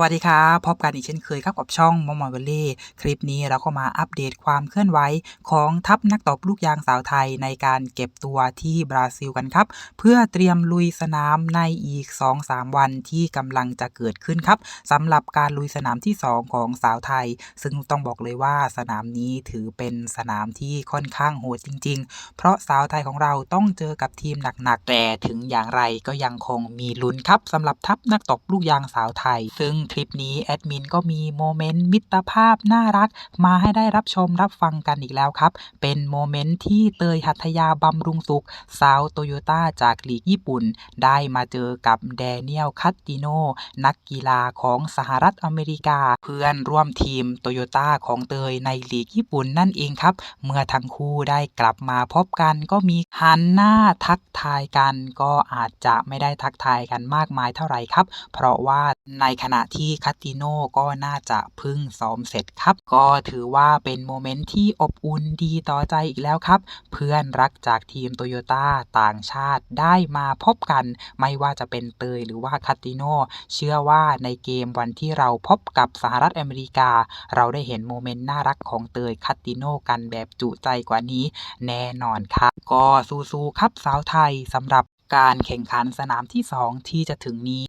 วัสดีครับพบกันอีกเช่นเคยครับกับช่องมอมอยเวลเล่คลิปนี้เราก็มาอัปเดตความเคลื่อนไหวของทัพนักตบลูกยางสาวไทยในการเก็บตัวที่บราซิลกันครับ เพื่อเตรียมลุยสนามในอีก 2-3 วันที่กำลังจะเกิดขึ้นครับสำหรับการลุยสนามที่ 2 ของสาวไทย ซึ่งต้องบอกเลยว่าสนามนี้ถือเป็นสนามที่ค่อนข้างโหดจริง ๆ เพราะสาวไทยของเราต้องเจอกับทีมหนักๆแต่ถึงอย่างไรก็ยังคงมีลุ้นครับสำหรับทัพนักตบลูกยางสาวไทย ซึ่งคลิปนี้แอดมินก็มีโมเมนต์มิตรภาพน่ารัก มาให้ได้รับชมรับฟังกันอีกแล้วครับ เป็นโมเมนต์ที่เตยหัตถยาบำรุงสุข สาวโตโยต้าจากลีกญี่ปุ่น ได้มาเจอกับแดเนียลคัตติโน นักกีฬาของสหรัฐอเมริกา เพื่อนร่วมทีมโตโยต้าของเตยในลีกญี่ปุ่นนั่นเองครับ เมื่อทั้งคู่ได้กลับมาพบกันก็มีหันหน้าทักทายกัน ก็อาจจะไม่ได้ทักทายกันมากมายเท่าไหร่ครับ เพราะว่าในขณะที่คัตติโน่ก็น่าจะพึ่งซ้อมเสร็จครับ ก็ถือว่าเป็นโมเมนต์ที่อบอุ่นดีต่อใจอีกแล้วครับ เพื่อนรักจากทีมโตโยต้าต่างชาติได้มาพบกัน ไม่ว่าจะเป็นเตยหรือว่าคัตติโน่เชื่อว่าในเกมวันที่เราพบกับสหรัฐอเมริกา เราได้เห็นโมเมนต์น่ารักของเตยคัตติโน่กันแบบจุใจกว่านี้แน่นอนครับ ก็สู้ๆครับสาวไทยสำหรับการแข่งขันสนามที่ 2 ที่จะถึงนี้